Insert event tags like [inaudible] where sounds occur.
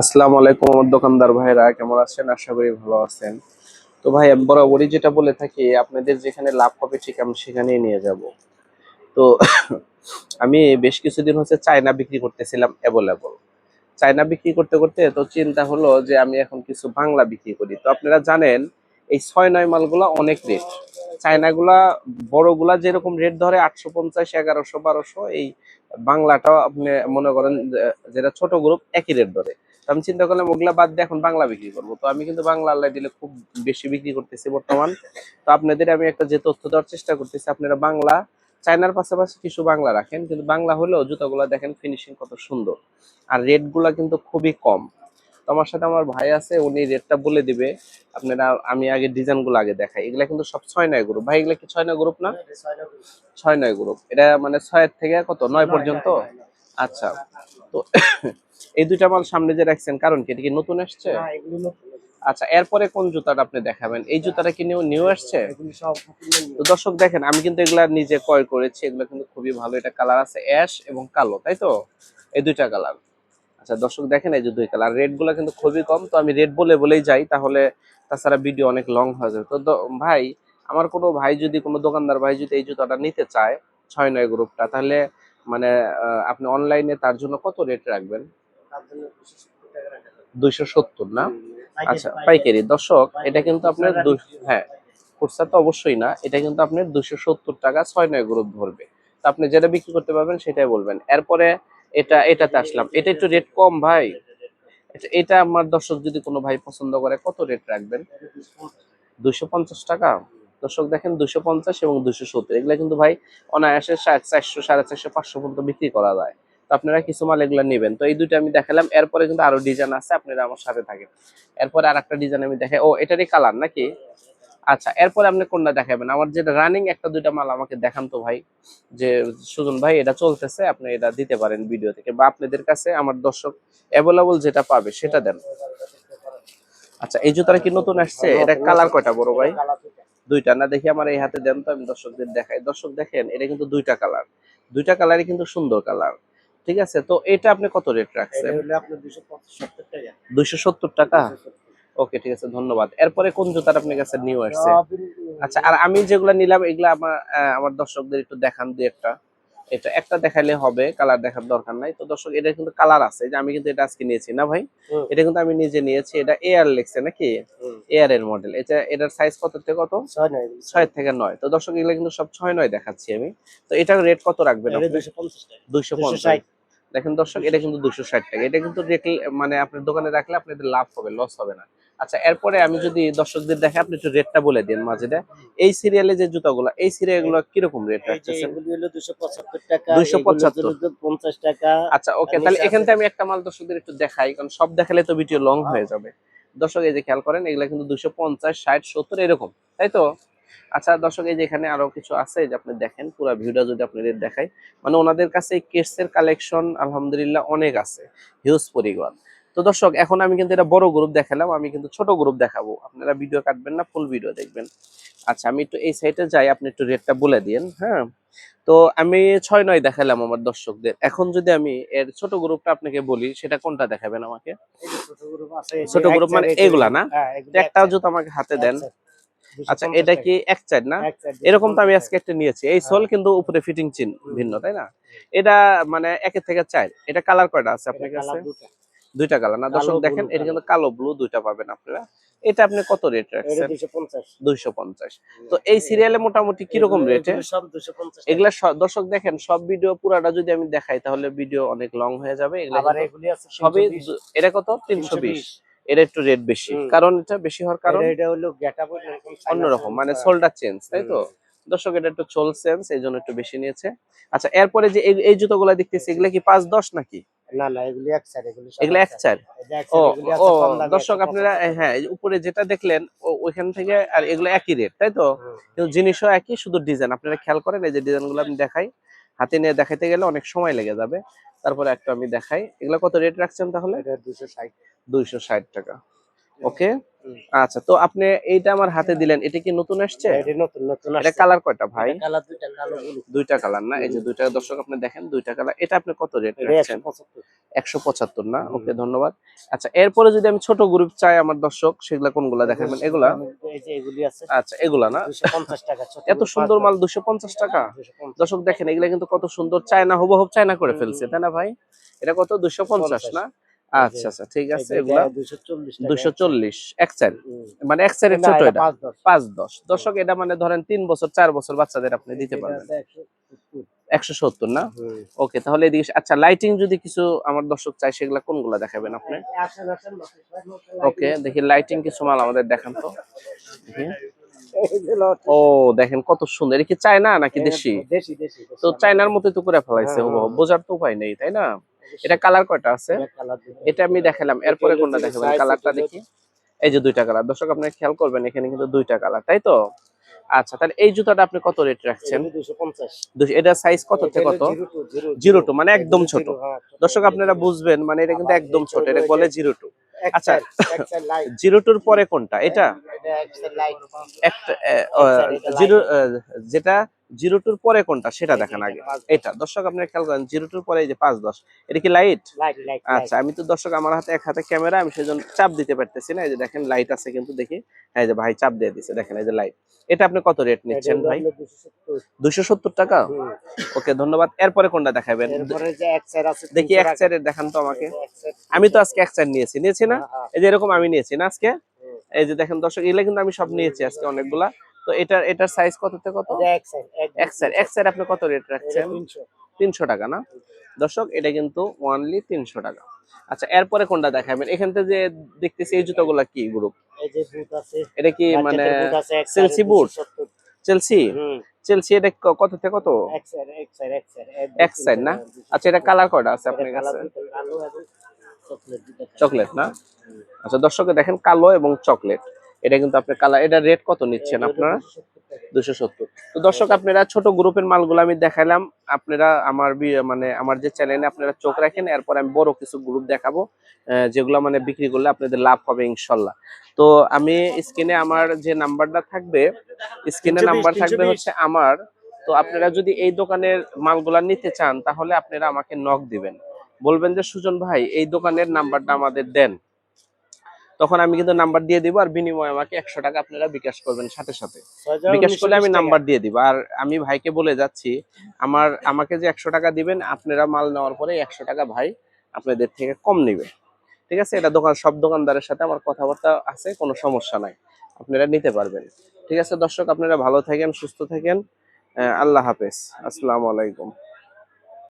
আসসালামু আলাইকুম আমার দোকানদার ভাইরা কেমন আছেন? আশা করি ভালো আছেন। তো ভাই বরাবরই যেটা বলে থাকি, আপনাদের যেখানে লাভ হবে ঠিক আমি সেখানেই নিয়ে যাব। তো [coughs] আমি বেশ কিছুদিন হচ্ছে চায়না বিক্রি করতেছিলাম অ্যাভেলেবল। চায়না বিক্রি করতে করতে তো চিন্তা হলো যে আমি এখন কিছু বাংলা বিক্রি করি। তো আপনারা জানেন, এই ছয় নয় মালগুলা অনেক রেট চায়নাগুলা, বড়গুলা যেরকম রেট ধরে আটশো পঞ্চাশ, এগারোশো, বারোশো, এই বাংলাটাও আপনি মনে করেন যেটা ছোট গ্রুপ একই রেট ধরে। আমি চিন্তা করলাম, ওগুলা বাদ দিয়ে এখন বাংলা বিক্রি করব। তো আমি কিন্তু বাংলা আল্লাহ দিলে খুব বেশি বিক্রি করতেছি বর্তমান। তো আপনাদের আমি একটা যে তথ্য দেওয়ার চেষ্টা করতেছি, আপনারা বাংলা, চায়নার পাশাপাশি কিছু বাংলা রাখেন, কিন্তু বাংলা হলেও জুতাগুলা দেখেন ফিনিশিং কত সুন্দর। আর রেটগুলা কিন্তু খুবই কম। আমার সাথে আমার ভাই আছে, উনি রেটটা বলে দিবে। আপনারা, আমি আগে ডিজাইনগুলো আগে দেখাই। এগুলা কিন্তু সব ছয় নয় গ্রুপ ভাই, এগুলা কি ছয় নয় গ্রুপ না? ছয় নয় গ্রুপ এটা মানে ছয়ের থেকে কত? নয় পর্যন্ত? আচ্ছা। তো এই দুইটা মাল সামনে যে রাখছেন কারণ কি? এটা কি নতুন আসছে? আচ্ছা এরপরে কোন জুতাটা আপনি দেখাবেন? এই জুতাটা কি নিউ নিউ আসছে? তো দর্শক দেখেন আমি কিন্তু এগুলা নিজে ক্রয় করেছি এগুলো কিন্তু খুবই ভালো। এটা কালার আছে অ্যাশ এবং কালো তাই তো? এই দুইটা কালার। আচ্ছা দর্শক দেখেন এই যে দুই কালার। রেটগুলো কিন্তু খুবই কম তো আমি রেট বলে বলেই যাই তাহলে তাছাড়া ভিডিও অনেক লং হয়ে যাবে। তো ভাই আমার কোনো ভাই যদি কোনো দোকানদার ভাই যদি এই জুতাটা নিতে চায় ছয় নয় গ্রুপটা তাহলে মানে আপনি অনলাইনে তার জন্য কত রেট রাখবেন? দুইশো সত্তর না? আচ্ছা পাইকারি। দর্শক এটা কিন্তু আপনার হ্যাঁ খুচরা তো অবশ্যই না এটা কিন্তু আপনার দুশো সত্তর টাকা ছয় নয় গ্রুপ ধরবে। তো আপনি যেটা বিক্রি করতে পারবেন সেটাই বলবেন। এরপরে এটা এটাতে আসলাম। এটা একটু রেট কম ভাই। এটা- এটা আমার দর্শক যদি কোনো ভাই পছন্দ করে কত রেট রাখবেন? দুশো পঞ্চাশ টাকা? দর্শক দেখেন দুশো পঞ্চাশ এবং দুশো সত্তর। এগুলো কিন্তু ভাই অনায়াসে চারশো, সাড়ে চারশো, পাঁচশো পর্যন্ত বিক্রি করা যায়। তো আপনারা কিছু মাল এগুলো নেবেন। তো এই দুইটা আমি দেখালাম। এরপরে কিন্তু আরও ডিজাইন আছে, আপনারা আমার সাথে থাকেন। এরপরে আর একটা ডিজাইন আমি দেখাই। ও, এটারই কালার নাকি? আচ্ছা এরপরে আপনি কোনটা দেখাবেন? আমার যেটা রানিং একটা দুইটা মাল আমাকে দেখান তো ভাই। যে সুজন ভাই, এটা চলতেছে, আপনি এটা দিতে পারেন ভিডিও থেকে। বা আপনাদের কাছে আমার দর্শক অ্যাভেলেবল যেটা পাবে, সেটা দেন। আচ্ছা এই জুতাটা কি নতুন আসছে? এটা কালার কয়টা বড় ভাই? দুইটা না দেখি আমার এই হাতে দেন তো আমি দর্শকদের দেখাই। দর্শক দেখেন এটা কিন্তু দুইটা কালার। দুইটা কালারই কিন্তু সুন্দর কালার। ঠিক আছে? তো এটা আপনি কত রেট রাখছেন? দুইশো সত্তর টাকা। ওকে ঠিক আছে ধন্যবাদ। এরপরে কোন জুতার আপনি কাছে নিউ আসছে? আচ্ছা আর আমি যেগুলা নিলাম এগুলা আমার আমার দর্শকদের একটু দেখান দু একটা। এটা একটা দেখাইলে হবে কালার দেখার দরকার নাই। তো দর্শক এটা কিন্তু কালার আছে যে আমি কিন্তু এটা আজকে নিয়েছি না ভাই? এটা কিন্তু আমি নিজে নিয়েছি এটা এয়ার লেগছে নাকি? এয়ার এর মডেল এটা এটার সাইজ কত থেকে কত? ছয় থেকে নয়। তো দর্শক এগুলো কিন্তু সব ছয় নয় দেখাচ্ছি আমি। তো এটার রেট কত রাখবেন দুইশো পঞ্চাশ দেখেন দর্শক এটা কিন্তু দুশো ষাট টাকা। এটা কিন্তু মানে আপনার দোকানে রাখলে আপনাদের লাভ হবে লস হবে না। আচ্ছা এরপরে আমি যদি দর্শকদের দেখে আপনি একটু রেটটা বলে দিন মাঝে এই সিরিয়ালে যে জুতাগুলো এই সিরিয়ালগুলো কীরকম রেট রাখতেছেন 275 টাকা 275 এগুলো হলো 50 টাকা। আচ্ছা ওকে তাহলে এখান থেকে আমি একটা মাল দর্শকদের একটু দেখাই কারণ সব দেখালে তো ভিডিও লং হয়ে যাবে। দর্শক এই যে খেয়াল করেন এগুলা কিন্তু দুশো পঞ্চাশ ষাট সত্তর এরকম তাই তো? আচ্ছা দর্শক এই যে এখানে আরও কিছু আছে যে আপনি দেখেন পুরো ভিডিও যদি আপনাদের দেখাই মানে ওনাদের কাছে কেসের কালেকশন আলহামদুলিল্লাহ অনেক আছে হিউজ পরিমাণ। তো দর্শক এখন আমি কিন্তু এটা বড় গ্রুপ দেখালাম আমি কিন্তু ছোট গ্রুপ দেখাবো। আপনারা ভিডিও কাটবেন না ফুল ভিডিও দেখবেন। আচ্ছা আমি একটু এই সাইডে যাই আপনি একটু রেটটা বলে দিন হ্যাঁ? তো আমি ছয় নয় দেখালাম আমার দর্শকদের। এখন যদি আমি এর ছোট গ্রুপটা আপনাকে বলি সেটা কোনটা দেখাবেন আমাকে? ছোট গ্রুপ মানে এগুলা না? একটা জুতো আমাকে হাতে দেন। আচ্ছা এটা কি এক সাইড না? এরকম তো আমি আজকে একটা নিয়েছি। এই সোল কিন্তু উপরে ফিটিং চিন ভিন্ন তাই না? এটা মানে একের থেকে চার। এটা কালার কয়টা আছে আপনার কাছে। দুইটা কালার। না দর্শক দেখেন এটা কিন্তু কালো ব্লু দুইটা পাবেন আপনারা। এটা আপনি কত রেট রাখছেন? 250 দুইশো পঞ্চাশ। তো এই সিরিয়ালে মোটামুটি কীরকম এগুলো- রেটে এগুলো সব 250 এগুলা দর্শক দেখেন সব ভিডিও পুরাটা যদি আমি দেখাই তাহলে ভিডিও অনেক লং হয়ে যাবে। এগুলা আবার এগুলি আছে সবই 320 এটা কত? তিনশো বিশ। 320 এটা একটু রেট বেশি। কারণ এটা বেশি হওয়ার কারণ এটা- হলো গেটআপ অন্যরকম মানে হ্যাঁ। সোলটা চেঞ্জ তাই তো? দর্শক এটা একটু চোল চেঞ্জ এই জন্য একটু বেশি নিয়েছে। আচ্ছা এরপরে যে এই- এই জুতোগুলা দেখতেছি এগুলা কি পাঁচ দশ নাকি? না না এগুলি এক সাইড এগুলি সব এক চার এই যে এক ও side, এগুলি আছে ও দর্শক আপনারা হ্যাঁ উপরে যেটা দেখলেন ওইখান থেকে আর এগুলো একই রেট তাই তো? কিন্তু জিনিসও একই শুধু ডিজাইন আপনারা খেয়াল করেন এই যে ডিজাইনগুলো আমি দেখাই হাতে নিয়ে দেখাইতে গেলে অনেক সময় লেগে যাবে। তারপরে একটা আমি দেখাই। এগুলো কত রেট রাখছেন তাহলে? দুইশো ষাট। দুইশো ষাট টাকা। ওকে আচ্ছা তো আপনি এইটা আমার হাতে দিলেন এটা কি নতুন আসছে? এটা নতুন নতুন এটা কালার কয়টা ভাই? কালার দুইটা কালো দুইটা কালার না? এই যে দুইটা দর্শক আপনি দেখেন দুইটা কালার এটা আপনি কত রেট এটা রাখছেন? 175 একশো পঁচাত্তর না? ওকে ধন্যবাদ। আচ্ছা এরপরে যদি আমি ছোট গ্রুপ চাই আমার দর্শক সেগুলা কোনগুলা দেখাবেন? এগুলা? এই যে এগুলি আছে। আচ্ছা এগুলা না? 250 টাকা এত সুন্দর মাল দুশো পঞ্চাশ টাকা? দর্শক দেখেন এগুলা কিন্তু কত সুন্দর চায়না হুবহুব চায়না করে ফেলছে তাই না ভাই? এটা কত? দুশো পঞ্চাশ। না? আচ্ছা আচ্ছা ঠিক আছে এগুলা 240 টাকা দুশো চল্লিশ এক চার হুম। মানে এক চারের ছোট এটা পাঁচ দশ। দর্শক এটা মানে ধরেন তিন বছর চার বছর বাচ্চাদের আপনি দিতে পারবেন। 170 একশো সত্তর। না? ওকে তাহলে এদিকে আচ্ছা লাইটিং যদি কিছু আমার দর্শক চাই সেগুলা কোনগুলা দেখাবেন আপনি? আসেন, ওকে দেখি লাইটিং কিছু মাল আমাদের দেখান তো। ও দেখেন কত সুন্দর। এটা কি চায়না নাকি দেশি? দেশি দেশি তো চায়নার মতো তো করে ফেলাইছে হ্যাঁ, বোঝার তো উপায় নেই তাই না? এটা কালার কয়টা আছে? এটা আমি দেখালাম। এরপরে কোনটা দেখাবেন? কালারটা দেখি। এই যে দুইটা কালার দর্শক আপনি খেয়াল করবেন এখানে কিন্তু দুইটা কালার তাই তো? আচ্ছা তাহলে এই জুতাটা আপনি কত রেট রাখছেন? 250 এটা সাইজ কত থেকে কত? জিরো টু মানে একদম ছোট। হ্যাঁ, ছোট। দর্শক আপনারা বুঝবেন মানে এটা কিন্তু একদম ছোট এটা বলে জিরো টু আচ্ছা। জিরো টুর পরে কোনটা? এটা? জিরো যেটা জিরো টুর পরে কোনটা? সেটা দেখেন আগে। এটা দর্শক আপনারা খেয়াল করেন জিরো টুর পরে এই যে পাঁচ দশ। এটা কি লাইট আচ্ছা আমি তো দর্শক আমার হাতে এক হাতে ক্যামেরা আমি সেজন্য চাপ দিতে পারতেছি না। এই যে দেখেন লাইট আছে কিন্তু দেখি। হ্যাঁ এই যে ভাই চাপ দিয়ে দিছে দেখেন এই যে লাইট এটা আপনি কত রেট নিচ্ছেন ভাই? দুশো সত্তর। টাকা? ওকে ধন্যবাদ। এরপরে কোনটা দেখাবেন? দেখি এক। চারের দেখান তো আমাকে। আমি তো আজকে এক চার নিয়েছি। নিয়েছি না? হ্যাঁ, হ্যাঁ। এই যে এরকম আমি নিয়েছি না আজকে? এই যে দেখেন দর্শক এগুলা কিন্তু আমি সব নিয়েছি আজকে অনেকগুলা। তো এটার এটার সাইজ কত? থেকে কত এক সাইড এক সাইড আপনি কত রেট রাখছেন? 300 তিনশো। টাকা না? দর্শক এটা কিন্তু ওয়ানলি তিনশো টাকা। আচ্ছা এরপরে কোনটা দেখাবেন? এখান থেকে যে দেখতেছি এই জুতোগুলা কি গ্রুপ এই যে বুট আছে। এটা কি মানে চেলসি বুট? চেলসি চেলসি এটা কত থেকে কত? এক সাইড না? আচ্ছা এটা কালার কয়টা আছে আপনার কাছে? চকলেট না? আচ্ছা দর্শকে দেখেন কালো এবং চকলেট এটা কিন্তু আপনার কালার এটা রেট কত নিচ্ছেন আপনারা? দুশো সত্তর। তো দর্শক আপনারা ছোট গ্রুপের মালগুলো আমি দেখাইলাম। আপনারা আমার মানে আমার যে চ্যানেলে আপনারা চোখ রাখেন এরপর আমি বড় কিছু গ্রুপ দেখাবো যেগুলো মানে বিক্রি করলে আপনাদের লাভ হবে ইনশাল্লাহ। তো আমি স্ক্রিনে আমার যে নাম্বারটা থাকবে স্ক্রিনে নাম্বার থাকবে হচ্ছে আমার। তো আপনারা যদি এই দোকানের মালগুলা নিতে চান তাহলে আপনারা আমাকে নক দিবেন। বলবেন যে সুজন ভাই এই দোকানের নাম্বারটা আমাদের দেন। তখন আমি কিন্তু নাম্বার দিয়ে দিব আর বিনিময়ে আমাকে একশো টাকা আপনারা বিকাশ করবেন সাথে সাথে। বিকাশ করলে আমি নাম্বার দিয়ে দিব। আর আমি ভাইকে বলে যাচ্ছি আমার আমাকে যে একশো টাকা দিবেন আপনারা মাল নেওয়ার পরে একশো টাকা ভাই আপনাদের থেকে কম নিবে। ঠিক আছে? এটা দোকান সব দোকানদারের সাথে আমার কথাবার্তা আছে কোনো সমস্যা নাই। আপনারা নিতে পারবেন। ঠিক আছে দর্শক আপনারা ভালো থাকেন সুস্থ থাকেন। আল্লাহ হাফেজ। আসসালামু আলাইকুম।